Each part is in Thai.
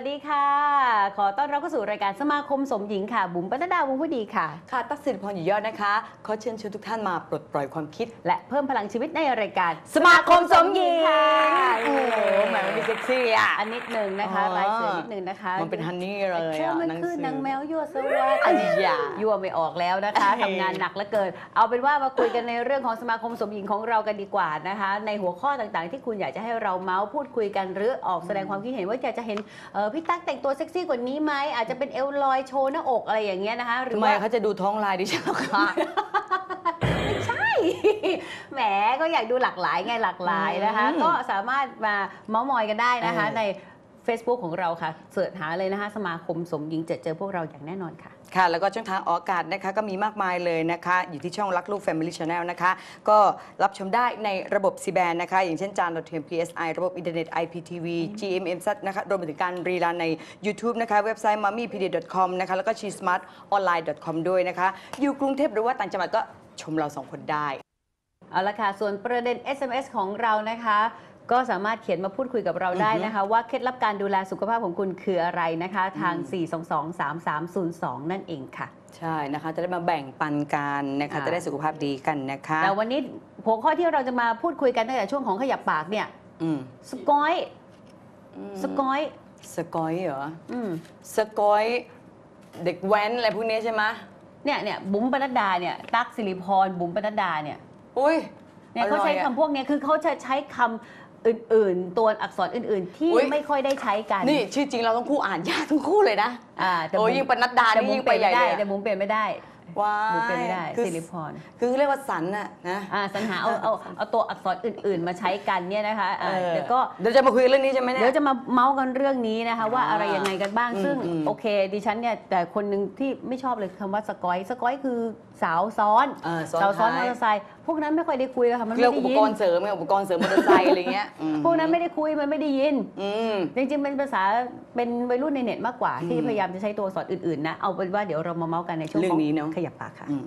วัสดีค่ะ ขอต้อนรับเข้าสู่รายการสมาคมสมหญิงค่ะ บุ๋มปนัดดาวงผู้ดีค่ะ ค่ะ ตักสิริพรอยู่ยอดนะคะ ขอเชิญชวนทุกท่านมาปลดปล่อยความคิด และเพิ่มพลังชีวิตในรายการสมาคมสมหญิงค่ะโอ้โหแหมมันมีเซ็กซี่อะ อันนิดหนึ่งนะคะอ๋อลายเสือนิดหนึ่งนะคะ มันเป็นฮันนี่เลยเชื่ออะมันหนังคือสืนางอแมวยั่วสวัสดิ์อันยายั่วไม่ออกแล้วนะคะทำงานหนักเหลือเกิน เอาเป็นว่ามาคุยกันในเรื่องของสมาคมสมหญิงของเรากันดีกว่านะคะ ในหัวข้อต่างๆ ที่คุณอยากจะให้เราเมาส์พูดคุยกันหรือออกแสดงความคิดเห็นว่าอยากจะเห็นเอ่อพี่ตั๊กแต่งตัวเซ็กซี่กว่านี้ไหมอาจจะเป็นเอวลอยโชว์หน้าอกอะไรอย่างเงี้ยนะคะหรืทำอไมว่า เขาจะดูท้องลายดิฉันเหรอคะใช่ แหมก็อยากดูหลากหลายไงหลากหลายนะคะ อืมก็สามารถมาเมาส์มอยกันได้นะคะ เออ ใน Facebook ของเราค่ะเสิร์ชหาเลยนะคะสมาคมสมหญิงจะเจอพวกเราอย่างแน่นอนค่ะ ค่ะ แล้วก็ช่องทางออกอากาศนะคะก็มีมากมายเลยนะคะ อยู่ที่ช่องรักลูก Family Channel นะคะ ก็รับชมได้ในระบบ C band นะคะ อย่างเช่นจานดาวเทียม PSI ระบบอินเทอร์เน็ต IPTV GMM นะคะรวมไปถึงการรีรันใน YouTube นะคะ เว็บไซต์ mummypedia.com นะคะ แล้วก็ c h e s m a r t online com ด้วยนะคะ อยู่กรุงเทพหรือว่าต่างจังหวัดก็ชมเราสองคนได้ เอาละค่ะ ส่วนประเด็น SMS ของเรานะคะ ก็สามารถเขียนมาพูดคุยกับเราได้นะคะ ว่าเคล็ดลับการดูแลสุขภาพของคุณคืออะไรนะคะ ทาง 4223302 นั่นเองค่ะ ใช่นะคะ จะได้มาแบ่งปันกันนะคะอ่าจะได้สุขภาพดีกันนะคะแต่วันนี้หัวข้อที่เราจะมาพูดคุยกันตั้งแต่ช่วงของขยับปากเนี่ยอืมสกอยสกอยสกอยเหรออืมสกอยเด็กแว้นอะไรพวกนี้ใช่ไหมเนี่ยเนี่ยบุ๋มปนัดดาเนี่ยตั๊กสิริพรบุ๋มปนัดดาเนี่ยอุ้ยเนี่ยเขาใช้อร่อยอะคำพวกเนี้ยคือเขาจะใช้คำ อื่นๆ ตัวอักษรอื่นๆ ที่อุ๊ย ไม่ค่อยได้ใช้กันนี่ชื่อจริงเราต้องคู่อ่านยากทั้งคู่เลยนะอ่าแต่โอ้ยบุ๋มยิ่งปนัดดาแต่นี่บุ๋มยิ่งเปไปลี่ยนใหญ่ไม่ได้เลยแต่บุ๋มเปลี่ยนไม่ได้ว้าบุ๋มเปลี่ยนไม่ได้คือสิริพร คือเรียกว่าสันน่ะนะ อ่าสัญหาเอาเอาเอาตัวอักษรอื่น ๆ มาใช้กันเนี่ยนะคะอ่าเออเดี๋ยวก็เดี๋ยวจะมาคุยเรื่องนี้ใช่ไหมเนี่ยเดี๋ยวจะมาเมาส์กันเรื่องนี้นะคะว่าอ่าอะไรยังไงกันบ้างอืมซึ่งอืม โอเค ดิฉันเนี่ยแต่คนหนึ่งที่ไม่ชอบเลยคำว่าสกอยสกอยคือสาวซ้อน เออซ้อนสาวซ้อนมท้าอยเตอร์ไซค์ พวกนั้นไม่ค่อยได้คุยอะค่ะมันเรีไม่ยกได้อุปยิกนรณ์เสริมไงอุปกรณ์เสริมมอเตอร์ไซค์อะไรเงี้ยอืมพวกนั้นไม่ได้คุยมันไม่ได้ยิน อืม จริงๆเป็นภาษาเป็นวัยรุ่นในเน็ตมากกว่าอืมที่พยายามจะใช้ตัวอักษรอื่นๆนะ เอาเป็นว่าเดี๋ยวเรามาเมาส์กันในช่วงเรื่ขอองงนี้เนอะ ขยับปากค่ะ อืม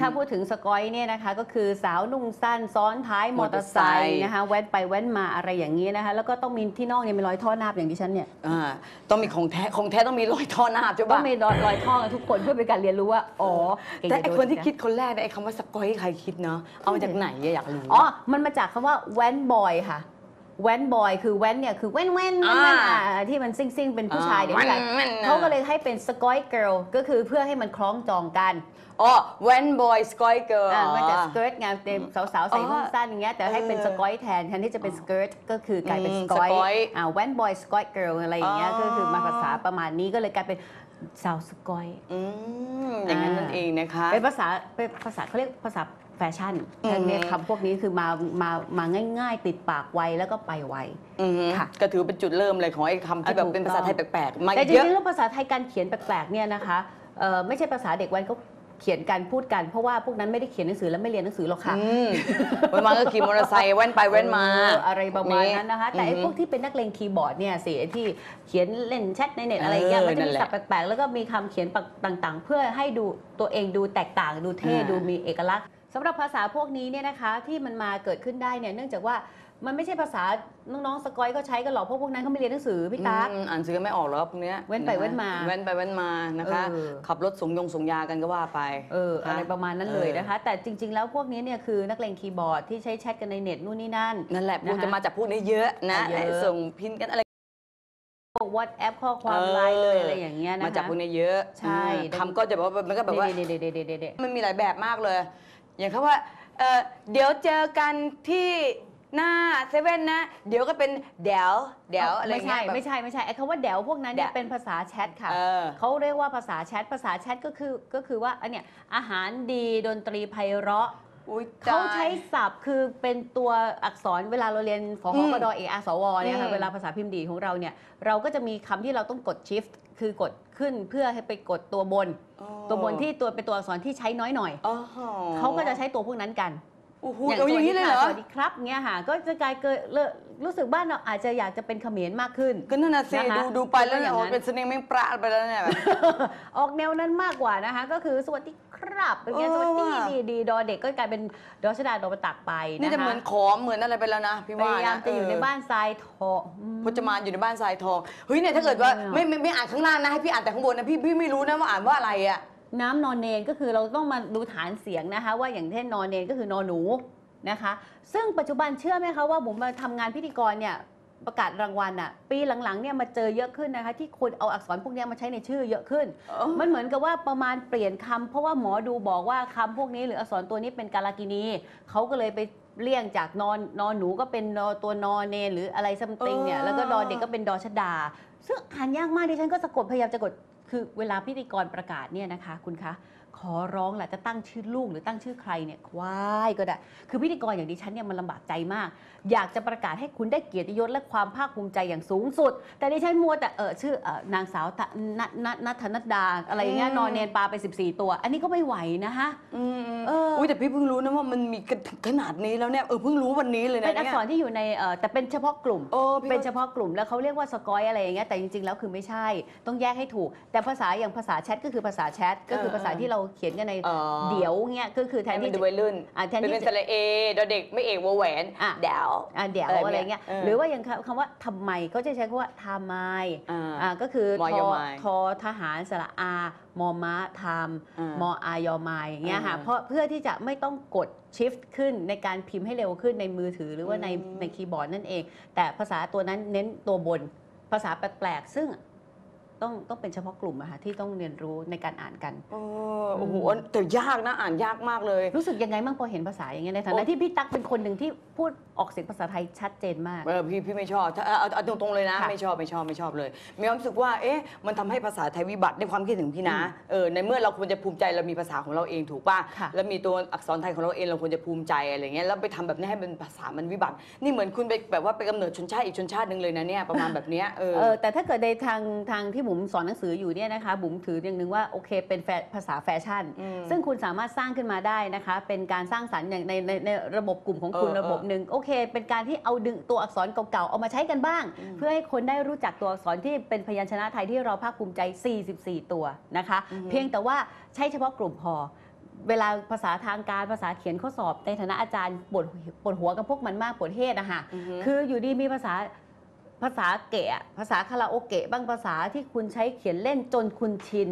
ถ้าพูดถึงสกอยเนี่ยนะคะ ก็คือสาวนุ่งสั้นซ้อนท้ายมอเตอร์ไซมอเตอร์ไซค์ค์นะคะแว้นไปแว้นมาอะไรอย่างนี้นะคะ แล้วก็ต้องมีที่น่องเนี่ยมีรอยท่อนาบอย่างดิฉันเนี่ยอ่าต้องมีของแท้ของแท้ต้องมีรอยท่อหน้าใช่ต้อปะงมีรอยรอยท่อกันทุกคนเพื่อเป็นการเรียนรู้ว่าอ๋อเก่งแต่จะไอโดคนที่ะคิดคนแรกเนี่ยไอคำว่าสกอยใครคิดเนาะเอามาจากไหนอะอยากรู้อ๋อมันมาจากคำว่าแว้นบอยค่ะ แว้นบอยคือแว้นเนี่ยคือแว้นแว้นแว้นแว้นอ่าอ่าที่มันซิ่งซิ่งๆเป็นผู้ชายอ่าเด็กผู้ชายแว้นๆเขาก็เลยให้เป็นสกอยเกิร์ลก็คือเพื่อให้มันคล้องจองกันอ๋อแวนบอยสกอยเกิร์ลอ่ามันจะสเกิร์ตไงเต็มสาวๆใส่อ๋อนุ่งสั้นอย่างเงี้ยแต่ให้เป็นเออสกอยแทนแทนที่จะเป็นสเกิร์ตก็คือกลายเป็นอืสมกอยสกอยอ่าแวนบอยสกอยเกิร์ลอะไรอย่างเงี้ยอ๋อก็คือมาภาษาประมาณนี้ก็เลยกลายเป็นสาวสกอยอืมอย่างนั้นอ่านั่นเองนะคะเป็นภาษาเป็นภาษาเขาเรียกภาษา แฟชั่นอืมเนี่ยคำพวกนี้คือมามามาง่าย ๆ ติดปากไวแล้วก็ไปไวอือฮึค่ะก็ถือเป็นจุดเริ่มเลยของไอ้คำที่แบบอะถูกเป็นภาษาไทยต้องแปลกๆมาแต่จเยอะริงๆแล้วภาษาไทยการเขียนแปลกๆเนี่ยนะคะเอ่อไม่ใช่ภาษาเด็กวัยเขาเขียนกันพูดกันเพราะว่าพวกนั้นไม่ได้เขียนหนังสือและไม่เรียนหนังสือหรอกค่ะอืมวันมาก็ขี่มอเตอร์ไซค์แว่นไปแว่นมาเอออะไรประมาณนั้นนะคะ แต่ไอ้อือฮึพวกที่เป็นนักเลงคีย์บอร์ดเนี่ยสิไอ้ที่เขียนเล่นแชทในเน็ตอะไรเงี้ยเออมันจะนั่มีนแหละศัพท์แปลกๆ แล้วก็มีคำเขียนต่างๆ เพื่อให้ดูตัวเองดูแตกต่างดูเท่อ่าดูมีเอกลักษณ์ สำหรับภาษาพวกนี้เนี่ยนะคะที่มันมาเกิดขึ้นได้เนี่ยเนื่องจากว่ามันไม่ใช่ภาษาน้องๆสกอยก็ใช้กันหรอกเพราะพวกนั้นเขาไม่เรียนหนังสือพี่ตาอืมอ่านซื้อไม่ออกหรอกพวกเนี้ยแว่นไปะคะแว่นมาแว่นไปแว่นมานะคะ เออ ขับรถส่งยงส่งยากันก็ว่าไป เอออะไรประมาณนั้นเลยเออ นะคะ แต่จริง ๆ แล้วพวกนี้เนี่ยคือนักเลงคีย์บอร์ดที่ใช้แชทกันในเน็ตนู่นนี่นั่น นั่นแหละนะคะพวกจะมาจากพวกนี้เยอะนะเยอะ ไอ้ส่งพินกันอะไร พวก WhatsApp ข้อความเออ ไลน์เลยอะไรอย่างเงี้ยนะคะ มาจากพวกนี้เยอะใช่ อืมคำก็จะแบบว่ามันก็แบบว่าเด็ดๆๆๆๆ มันมีหลายแบบมากเลย อย่างเขาว่าเอ่อเดี๋ยวเจอกันที่หน้าเซเว่นนะ เดี๋ยวก็เป็นเดี๋ยวเดี๋ยวอะไรไม่เงี้ใช่ยแบบ ไม่ใช่ไม่ใช่ไอ้คำว่าเดวพวกนั้นเนี่ยแดวเป็นภาษาแชทค่ะ เออ เขาเรียกว่าภาษาแชท ภาษาแชทก็คือก็คือว่าอันเนี้ยอาหารดีดนตรีไพเราะ อุ๊ยเขาใช้ตยศัพท์คือเป็นตัวอักษรเวลาเราเรียนฟอืหมกดเออาสวเนี่ยค่ะอืมเวลาภาษาพิมพ์ดีของเราเนี่ยเราก็จะมีคำที่เราต้องกด shift คือกดขึ้นเพื่อให้ไปกดตัวบน ตัวบนที่ตัวเป็นตัวอักษรที่ใช้น้อยหน่อยอ๋อเขาก็จะใช้ตัวพวกนั้นกัน โอ้โหเอาอย่างนี้เลยเหรอสวัสดีครับเงี้ยค่ะก็จะกลายเกิดเลอะรู้สึกบ้านเราอาจจะอยากจะเป็นเขมรมากขึ้น ก็นั่นน่ะสินะคะดูดูไปแล้วก็อเนี่ยย่างโอ้นั้น เป็นเสน่ห์แมงปลาไปแล้วเนี่ยแบบ ออกแนวนั้นมากกว่านะคะ ก็คือสวัสดีครับเป็นไงเออ สวัสดีว่ะดีดีดอเด็กก็กลายเป็นดอชดาดอประตักไปนี่นะจะคะเหมือนขอมเหมือนอะไรไปแล้วนะพี่พว่ายายามนะจะอยู่ในเบ้านทรายทองอืม พจมานอยู่ในบ้านทรายทองเฮ้ยเนี่ยถ้าเกิดว่าเออไม่ไม่ไม่อ่านข้างล่างนะให้พี่อ่านแต่ข้างบนนะพี่พี่ไม่รู้นะว่าอ่านว่าอะไรอะ น้ำนอนเนนก็คือเราต้องมาดูฐานเสียงนะคะ ว่าอย่างเช่นนอนเนนก็คือนอนหนูนะคะ ซึ่งปัจจุบันเชื่อไหมคะว่าผมมาทำงานพิธีกรเนี่ยประกาศรางวัลอะปีหลังๆเนี่ยมาเจอเยอะขึ้นนะคะ ที่คนเอาอักษรพวกเนี้ยมาใช้ในชื่อเยอะขึ้น มันเหมือนกับว่าประมาณเปลี่ยนคำเพราะว่าหมอดูบอกว่าคำพวกนี้หรืออักษรตัวนี้เป็นกาลากินีเขาก็เลยไปเลี่ยงจากนอนนอนหนูก็เป็นนอตัวนอนเนนหรืออะไรซัมติงเนี่ยเออแล้วก็ดอเด็กก็เป็นดอชดา ซึ่งอ่านยากมากดิฉันก็สะกดพยายามจะกดคือเวลาพิธีกรประกาศเนี่ยนะคะ คุณคะ ขอร้องแหละจะตั้งชื่อลูกหรือตั้งชื่อใครเนี่ยควายก็ได้ คือพิธีกรอย่างดิฉันเนี่ยมันลำบากใจมาก อยากจะประกาศให้คุณได้เกียรติยศและความภาคภูมิใจอย่างสูงสุด แต่ดิฉันมัวแต่เออชื่อเออนางสาวตะนนนัทนัดดาอะไรอย่างเงี้ยอืมนอนเนนปลาไป 14 ตัว อันนี้ก็ไม่ไหวนะคะอืมอืมเอออุ้ยแต่พี่เพิ่งรู้นะว่ามันมีกันถึงขนาดนี้แล้วเนี่ยเออเพิ่งรู้วันนี้เลยนะเป็นอักเนี่ยษรที่อยู่ในเออแต่เป็นเฉพาะกลุ่มเออพี่เป็นเฉพาะกลุ่มแล้วเขาเรียกว่าสกอยอะไรอย่างเงี้ยแต่จริง ๆ แล้วคือไม่ใช่ ต้องแยกให้ถูก แต่ภาษาอย่างภาษาแชทก็คือภาษาแชทก็คือภาษาที่เราเขียนกันในอ๋อ เดี๋ยวเงี้ยก็คือแทให้นมันที่ดูจะวัยรุ่นอะแทนเป็นที่เป็นจะสระเอดอเด็กไม่เอกวอแหวนอะ เดาวอะเดี๋ยวอะไรอะไรเนี่ยเงี้ยเออ หรือว่าอย่างคำคำว่าทำไมเขาจะใช้คำว่าทำไมอ่า อ่าก็คือมอยทออมาย ทอทหารสระอา มอม้าทอ่าำมออายอมายอย่างเงี้ยค่ะอ่าเพราะเพื่อที่จะไม่ต้องกดชิฟต์ขึ้นในการพิมพ์ให้เร็วขึ้นในมือถือหรือว่าในอืม ในคีย์บอร์ดนั่นเอง แต่ภาษาตัวนั้นเน้นตัวบน ภาษาแปลกๆ ซึ่งต้องต้องเป็นเฉพาะกลุ่มอะค่ะที่ต้องเรียนรู้ในการอ่านกัน เออโอ้โหแต่ยากนะอ่านยากมากเลย รู้สึกยังไงบ้างพอเห็นภาษาอย่างเงี้ยในฐาโอ้นะที่พี่ตั๊กเป็นคนหนึ่งที่พูด ออกเสียงภาษาไทยชัดเจนมาก เออพี่พี่ไม่ชอบถ้าเอาเอาเอาตรงๆเลยนะ ค่ะไม่ชอบไม่ชอบไม่ชอบเลย มีความรู้สึกว่า เอ๊ะมันทำให้ภาษาไทยวิบัติในความคิดถึงพี่นะเออในเมื่อเราควรจะภูมิใจเรามีภาษาของเราเองถูกป่ะค่ะ แล้วมีตัวอักษรไทยของเราเองเราควรจะภูมิใจอะไรเงี้ยแล้วไปทำแบบนี้ให้เป็นภาษามันวิบัติ นี่เหมือนคุณไปแบบว่าไปกำเนิดชนชาติอีกชนชาติหนึ่งเลยนะเนี่ยประมาณแบบเนี้ยเออ เออแต่ถ้าเกิดในทางทางที่บุ๋มสอนหนังสืออยู่เนี่ยนะคะบุ๋มถืออย่างหนึ่งว่าโอเคเป็นแฟภาษาแฟชั่น อืมซึ่งคุณสามารถสร้างขึ้นมาได้นะคะ เป็นการสร้างสรรค์อย่างในในในระบบกลุ่มของคุณเออระบบหนึ่งโอเคเป็นการที่เอาดึงตัวอักษรเก่าๆเอามาใช้กันบ้างอืมเพื่อให้คนได้รู้จักตัวอักษรที่เป็นพยัญชนะไทยที่เราภาคภูมิใจ 44 ตัวนะคะอือฮึเพียงแต่ว่าใช้เฉพาะกลุ่มพอเวลาภาษาทางการภาษาเขียนข้อสอบ ในฐานะอาจารย์ปวดปวดหัวกับพวกมันมากปวดเทศอะค่ะอือฮึคืออยู่ดีมีภาษาภาษาเกะอะภาษาคาราโอเกะบ้างภาษาที่คุณใช้เขียนเล่นจนคุณชิน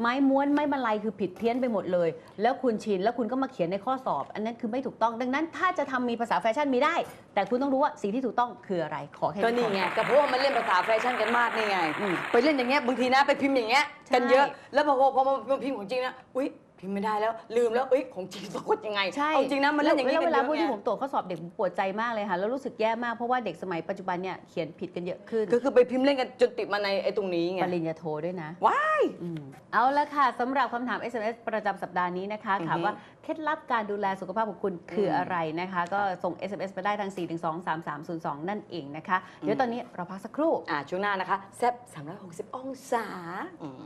ไม้ม้วนไม้บรรลัยคือผิดเพี้ยนไปหมดเลย แล้วคุณชินแล้วคุณก็มาเขียนในข้อสอบ อันนั้นคือไม่ถูกต้อง ดังนั้นถ้าจะทำมีภาษาแฟชั่นมีได้ แต่คุณต้องรู้ว่าสิ่งที่ถูกต้องคืออะไรขอแค่ก็นี่ไงก็เพราะว่ามันเล่นภาษาแฟชั่นกันมากนี่ไงอืมไปเล่นอย่างเงี้ยบางทีนะไปพิมพ์อย่างเงี้ยกันเยอะใช่แล้วพอพอพอมาพิมพ์ของจริงนะอุ้ย พิมพ์ไม่ได้แล้วลืมแล้วเอ้ยของจริงสะกดยังไงใช่ เอาจริงนะมันเล่นอย่างนี้แล้วกัเวนเยลาอะพวกไงที่ผมตรวจข้อสอบเด็กผมปวดใจมากเลยค่ะ แล้วรู้สึกแย่มากเพราะว่าเด็กสมัยปัจจุบันเนี่ยเขียนผิดกันเยอะขึ้นก็คือไปพิมพ์เล่นกันจนติดมาในไอ้ตรงนี้ไง ปริญญาโทด้วยนะว้ายอืมเอาละค่ะสำหรับคำถาม SMS ประจำสัปดาห์นี้นะคะอือฮึถามว่าเคล็ดลับการดูแลสุขภาพของคุณคือม อะไรนะคะ ก็ส่ง SMS มาได้ทาง4 2 3 3 0 2 นั่นเองนะคะ เดี๋ยวตอนนี้เราพักสักครู่ อ่าช่วงหน้านะคะแซ่บ360 องศาอืม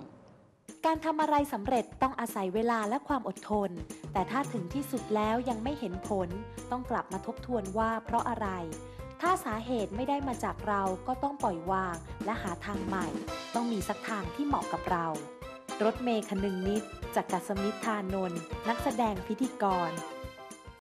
การทำอะไรสำเร็จต้องอาศัยเวลาและความอดทน แต่ถ้าถึงที่สุดแล้วยังไม่เห็นผล ต้องกลับมาทบทวนว่าเพราะอะไร ถ้าสาเหตุไม่ได้มาจากเราก็ต้องปล่อยวางและหาทางใหม่ ต้องมีสักทางที่เหมาะกับเรา รถเมย์คนึงนิดจากกัสมิทธานนท์นักแสดงพิธีกร